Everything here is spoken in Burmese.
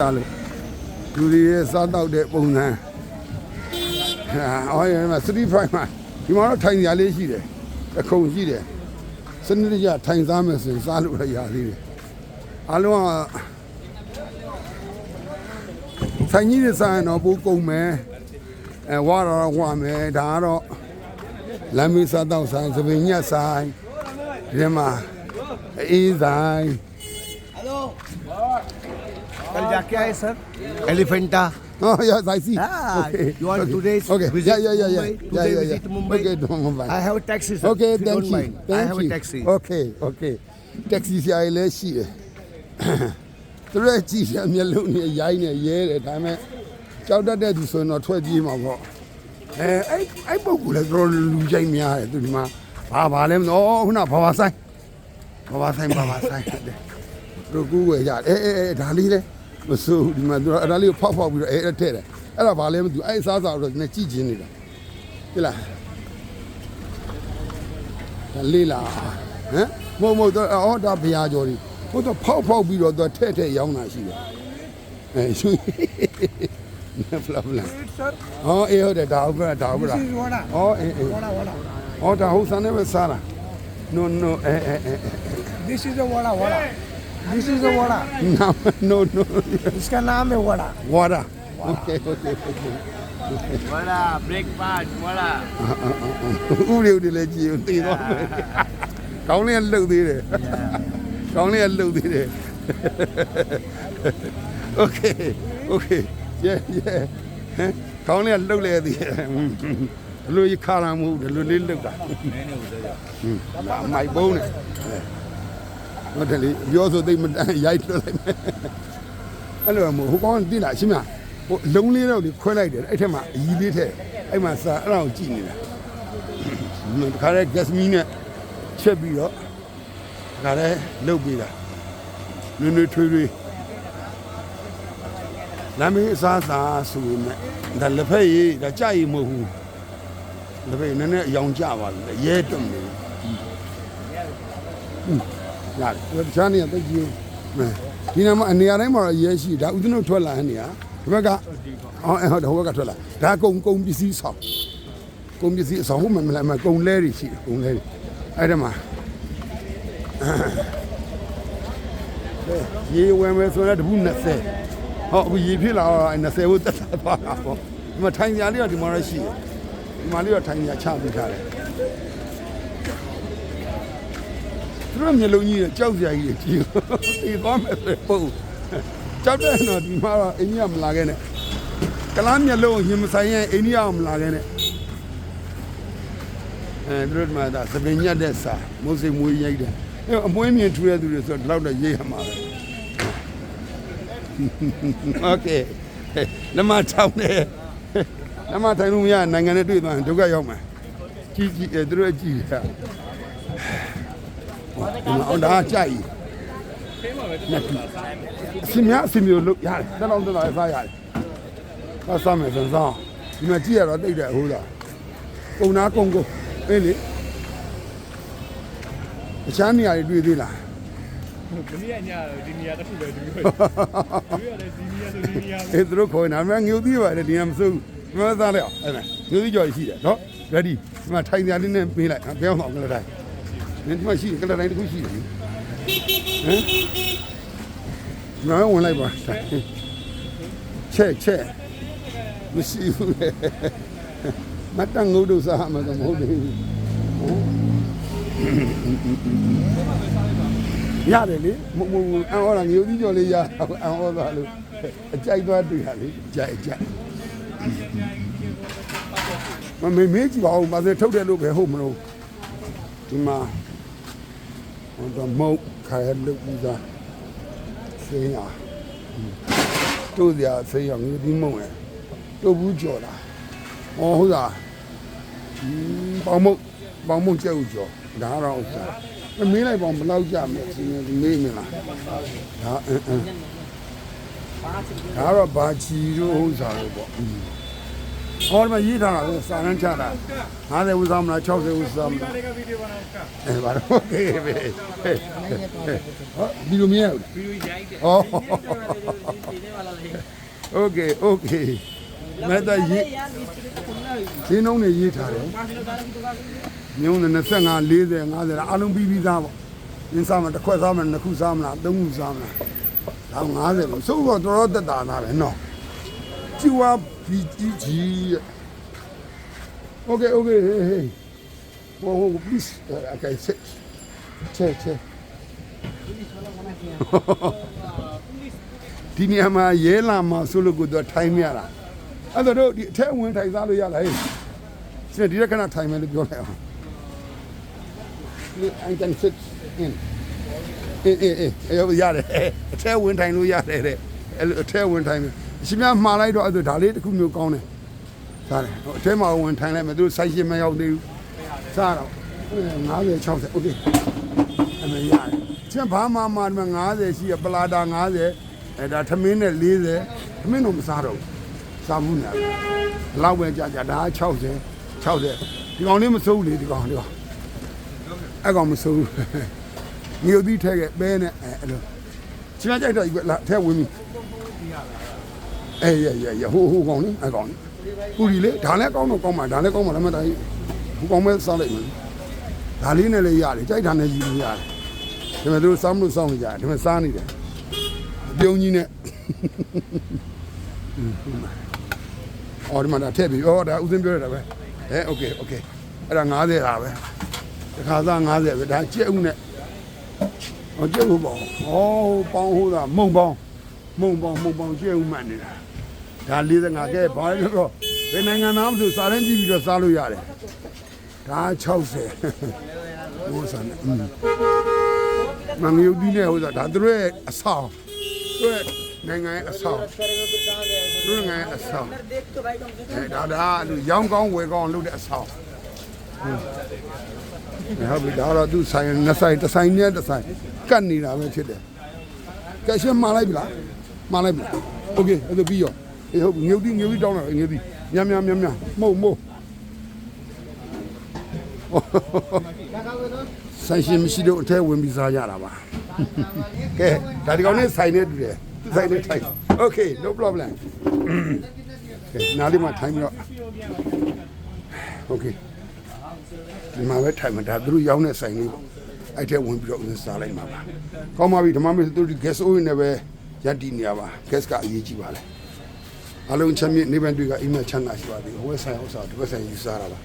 တာလို့လူတွေရဲ့စားတော့တဲ့ပုံစံဟာအော်ရမှာ3 5မှာဒီမှာတော့ထိုင်ရလေးရှိတယ်အခုံရှိတယ်စနစ်တကျထိုင်စားမယ်ဆိုရင်စားလို့ရရသေးတယ်အားလုံးကဆိုင်ကြီးတွေစားရင်တော့ပိုးကုန်မယ်အဲဝါတော့ဝါမယ်ဒါကတော့လမ်းမေးစားတော့ဆိုင်သပင်ညက်ဆိုင်ဒီမှာအေးဆိုင် कल जाके आए sir Elephanta Oh, yes, I see. Ah, okay. you want okay. today's Okay. visit yeah, yeah, yeah, yeah. Mumbai? yeah, Today yeah, visit yeah. Mumbai? Okay, to Mumbai. I have a taxi sir Okay, if you thank don't you. mind. Thank I have you. a taxi Okay, okay. Taxi ဆရာကြီးလည်းရှိတယ်။သူရဲ့ကြည့်ရမျက်လုံးနဲ့ရိုင်းနေရဲတယ်ဒါပေမဲ့ကြောက်တတ်တဲ့သူဆိုရင်တော့ထွက်ပြေးမှာပေါ့။အဲအဲ့အဲ့ပုဂ္ဂိုလ်လည်းတော်တော်လူကြိုက်များတယ်သူဒီမှာဘာဘာလဲမသိဘူး။အော်ခုနဘာဘာဆိုင်ဘာဘာဆိုင်ဘာဘာဆိုင်တဲ့။တို့ကူးဝယ်ရတယ်။အဲအဲအဲဒါလေးလေ မစိုးဘူးဒီမှာသူအဲ့ဒါလေးကိုဖောက်ဖောက်ပြီးတော့အဲအဲ့ထည့်တယ်။အဲ့ဒါဘာလဲမသိဘူး။အဲ့အစားအစာတော့နည်းကြည့်ချင်းနေတာ။ဟုတ်လား။ဒါလေးလာဟမ်မဟုတ်မဟုတ်တော့အော်ဒါဘုရားကျော်ကြီးဟိုတော့ဖောက်ဖောက်ပြီးတော့သူထဲ့ထဲ့ရောင်းတာရှိတယ်အဲရှူနဖလာဖလာ sir ဟောအေးဟုတ်တယ်ဒါဟုတ်ကဲ့ဒါဟုတ်ကဲ့ this is vada ဟောအေးအေး vada vada ဟောဒါဟုတ်စမ်းနေပဲစားတာ no no အဲအဲအဲ this is a vada vada this is a vada no no no इसका नाम है vada water okay okay okay Voilà, breakfast, voilà. ဥရိယတွေလည်းကြည့်ဦးတည်သွားမယ်ကောင်းလေးကလှုပ်သေးတယ်ကောင်းလေးကလှုပ်သေးတယ် okay okay yeah yeah ဟမ်ကောင်းလေးကလှုပ်လေသေးတယ်ဒီလိုကြီးခါရမှုဒီလိုလေးလှုပ်တာဟွန်းဒါမိုက်ပုံးနဲ့ ဟုတ်တယ်လေပြောဆိုသိပ်မတန်ရိုက်လွှတ်လိုက်မယ်အဲ့လိုမဟုတ်ဟိုကောင်းတိလာရှင်းမဟိုလုံးလေးတော့ဒီခွဲလိုက်တယ်အဲ့ထက်မှာအကြီးလေးထက်အဲ့မှာစာအဲ့ဒါကိုကြည့်နေတာတခါရဲ gas မီးနဲ့ချက်ပြီးတော့တခါရဲလုတ်ပြီးတာနွေ့နွေ့ထွေးထွေးလမ်းမေးအစားအစာဆိုရင်လည်းဒါလက်ဖက်ရည်ဒါကြရည်မဟုတ်ဘူးလက်ဖက်ရည်နည်းနည်းအယောင်ကျပါပြီရဲတွတ်နေတယ်ဟွန်း ရတယ်တခြားနေရာသိကြည့်မယ်ဒီနားမှာအနေရာတိုင်းမှာတော့ရဲရှိဒါဥဒ္ဒနုထွက်လာတဲ့နေရာဒီဘက်ကအော်အဲ့ဟိုဘက်ကထွက်လာဒါကုံကုံပစ္စည်းဆောင်ကုန်ပစ္စည်းအဆောင်ဟုတ်မှမလားမကုန်လဲတွေရှိတယ်ကုန်လဲတွေအဲ့ဒါမှာရေဝယ်မယ်ဆိုတော့တပူ20ဟောအခုရေဖြစ်လာတော့အဲ့20ကိုတက်တာသွားတာပေါ့ဒီမှာထိုင်ကြလေးတော့ဒီမှာတော့ရှိတယ်ဒီမှာလေးတော့ထိုင်ကြချပေးထားတယ် သူတို့မျိုးလုံးကြီးတွေကြောက်စရာကြီးတွေကြီးတီသွားမယ်ဆိုပုံကြောက်တဲ့တော့ဒီမှာတော့အိန္ဒိယမလာခဲ့နဲ့ကလားမျိုးလုံးရင်မဆိုင်ရင်အိန္ဒိယမလာခဲ့နဲ့ အဲသူတို့မှဒါသပင်ညက်တဲ့စာမုတ်စိမ်မွေးရိုက်တယ်အဲအမွေးမြင်ထူတဲ့သူတွေဆိုတော့ဒီလောက်တော့ရိတ်ရမှာပဲโอเคလမထောင်းတယ်လမထိုင်လို့မရနိုင်ငံနဲ့တွေ့သွားရင်ဒုက္ခရောက်မှာကြီးကြီးအဲသူတို့ကြည့်ရ အောင်ဒါကြိုက်ညက်အစင်များအစင်မျိုးလို့ရတယ်တလောင်းတလောင်းစားရတယ်။သွားစားမယ်ဆိုတော့ဒီမှာကြည့်ရတော့တိတ်တယ်ဟိုးတာ။ကုံနာကုံကုံအေးလေအချမ်းနေရာတွေတွေ့သေးလားဒီနေ့ညဒီနေရာတစ်ခုပဲဒီလိုဒီရတယ်ဒီနေရာဆိုဒီနေရာအေးသူတို့ခေါ်နေတာမငြိုသေးပါလေဒီကမစိုးဘူးဒီမှာသားလိုက်အောင်အဲ့ဒါငြိုသေးကြော်ရှိတယ်နော် ready ဒီမှာထိုင်စရာလေးနဲ့ပေးလိုက်ပြောင်းအောင်ကလေးတိုင်း ဒီမှာရှိတယ်ကလေးတိုင်းတစ်ခုရှိတယ်ဟမ်ငါဝင်လိုက်ပါချက်ချက်မရှိဘူးလေမတန်ငုတ်တို့စားမှာတော့မဟုတ်သေးဘူးဟမ်ရတယ်လေမမအန်ဟောတာငြိုသေးကြော်လေးရအန်ဟောသွားလို့အကြိုက်သွားတွေ့ရလေအကြိုက်အကြိုက်မမေမေးကြည့်ပါဦးမစထုတ်တယ်လို့ပဲဟုတ်မလို့ဒီမှာ ဟိုတော့မုတ်ခိုင်လုတ်ပြီးသားစိမ်းရတို့စရာစိမ်းရငွေဒီမုံရတို့ဘူးကြော်တာဟောဟုတ်လားပေါင်မုတ်ပေါင်မုတ်ကျဲဥကြော်ဒါတော့ဥစ္စာမမေးလိုက်ပါဘယ်လောက်ကြမယ်စီရင်မေးမလားဒါအင်းအင်းဒါတော့ဘာချီတို့ဥစ္စာလို့ပေါ့ ဟောဒီမှာရေးထားတာပဲစာရန်ချတာ50ဦးစားမလား60ဦးစားမလားအဲဘာလို့ဟဲ့ပဲဟောဒီလိုမြင်ရဘူးဗီဒီယိုရိုက်တယ်ဟော Okay okay မတရေးဈေးနှုန်းတွေရေးထားတယ်မျိုးနဲ့25 40 50လားအလုံးပြီးပြီးသားပေါ့ရင်းစားမတစ်ခွက်စားမနှစ်ခုစားမလားသုံးခုစားမလားဒါ50ပဲစိုးတော့တော်တော်တက်တာသားပဲနော်ကျွာ ဝါဘီဂျီဂျီ Okay, okay, hey, hey. Whoa, whoa, please. Uh, okay, sit. Chair, chair. ဒီနေရာမှာရဲလာမှာဆိုလို့ကိုတော့ထိုင်မရတာအဲ့တော့တို့ဒီအထက်ဝင်ထိုင်သားလို့ရလားဟေးစနေဒီရက်ခဏထိုင်မယ်လို့ပြောလိုက်အောင် I can sit in အေးအေးအေးအဲ့ရတယ်အထက်ဝင်ထိုင်လို့ရတယ်တဲ့အဲ့လိုအထက်ဝင်ထိုင်မယ် အရှင်များမှားလိုက်တော့အဲ့ဒါဒါလေးတစ်ခုမျိုးကောင်းတယ်စားတယ်ဟိုအထဲမှာဝင်ထိုင်လိုက်မယ်သူတို့ဆိုင်ရှင်မရောက်သေးဘူးစားတော့50 60 okay အမေရတယ်ချင်းဘာမှမမ50ရှိရပလာတာ50အဲဒါထမင်းနဲ့40ထမင်းတော့မစားတော့ဘူးစားဘူးညာလောက်ပဲကြာကြာဒါ60 60ဒီကောင်လေးမစိုးဘူးလေဒီကောင်ဒီကောင်အဲ့ကောင်မစိုးဘူးမြို့သီးထဲကပဲနဲ့အဲအဲ့လိုချင်းကြိုက်တော့ဒီလာထဲဝင်ပြီ အေးရရရဟိုဟိုကောင်လေးအဲ့ကောင်လေးပူရီလေဒါလည်းကောင်းတော့ကောင်းပါဒါလည်းကောင်းပါလည်းမတိုင်းဟိုကောင်မဲစားလိုက်မယ်ဒါလေးနဲ့လည်းရတယ်ကြိုက်တာနဲ့ယူလို့ရတယ်ဒါပေမဲ့သူတို့စားမလို့စောင်းနေကြတယ်ဒါပေမဲ့စားနေတယ်အပြုံးကြီးနဲ့အော်ဒီမှာဒါထည့်ပြီအော်ဒါဥစဉ်ပြောရတာပဲအဲโอเคโอเคအဲ့ဒါ90တာပဲတစ်ခါသား90ပဲဒါကြက်ဥနဲ့ဟောကြက်ဥပေါ့ဟောပေါင်းဟိုးတာမုံပေါင်း မုံပေါင်းမုံပေါင်းကြက်ဥမှန်နေတာဒါ45ကဲဘာလို့လဲတော့ဘယ်နိုင်ငံသားမှမဆိုစားရင်ကြည့်ပြီးတော့စားလို့ရတယ်ဒါ60မိုးစံอืมမငရုတ်ဒီနဲ့ဟိုစားဒါသူတို့ရဲ့အဆောင်သူတို့ရဲ့နိုင်ငံရဲ့အဆောင်သူတို့နိုင်ငံရဲ့အဆောင်အဲဒါဒါလူရောင်းကောင်းဝယ်ကောင်းလုပ်တဲ့အဆောင်ဟုတ်ပြီဒါတော့သူဆိုင်နှစ်ဆိုင်တစ်ဆိုင်နဲ့တစ်ဆိုင်ကတ်နေတာပဲဖြစ်တယ်ကဲရှင်းမှားလိုက်ပြီလား မှားလိုက်ပြီလားโอเคအဲ့ဒါပြီးရောအေးဟုတ်ပြီငရုတ်ဒီငရုတ်ဒီတောင်းတာငရုတ်ဒီများများများများမှုတ်မှုတ်ဆိုင်ရှင်မရှိတော့အထဲဝင်ပြီးစားရတာပါကဲဒါဒီကောင်နဲ့ဆိုင်နေတူတယ်ဆိုင်နေထိုင် Okay no problem ကဲနားလေးမှာထိုင်ပြီးတော့ Okay ဒီမှာပဲထိုင်မှာဒါသူတို့ရောင်းတဲ့ဆိုင်လေးပေါ့အဲ့ထဲဝင်ပြီးတော့ဦးစားလိုက်မှာပါကောင်းပါပြီဓမ္မမေသူတို့ gas oil နဲ့ပဲ ရပ်တည်နေရပါ gas ကအရေးကြီးပါလေအလုံးချမ်းမြေနေပန်တွေကအိမ်မချမ်းသာရှိပါသေးတယ်ဟိုဝက်ဆိုင်ဥစ္စာဒီဝက်ဆိုင်ယူစားတာပါ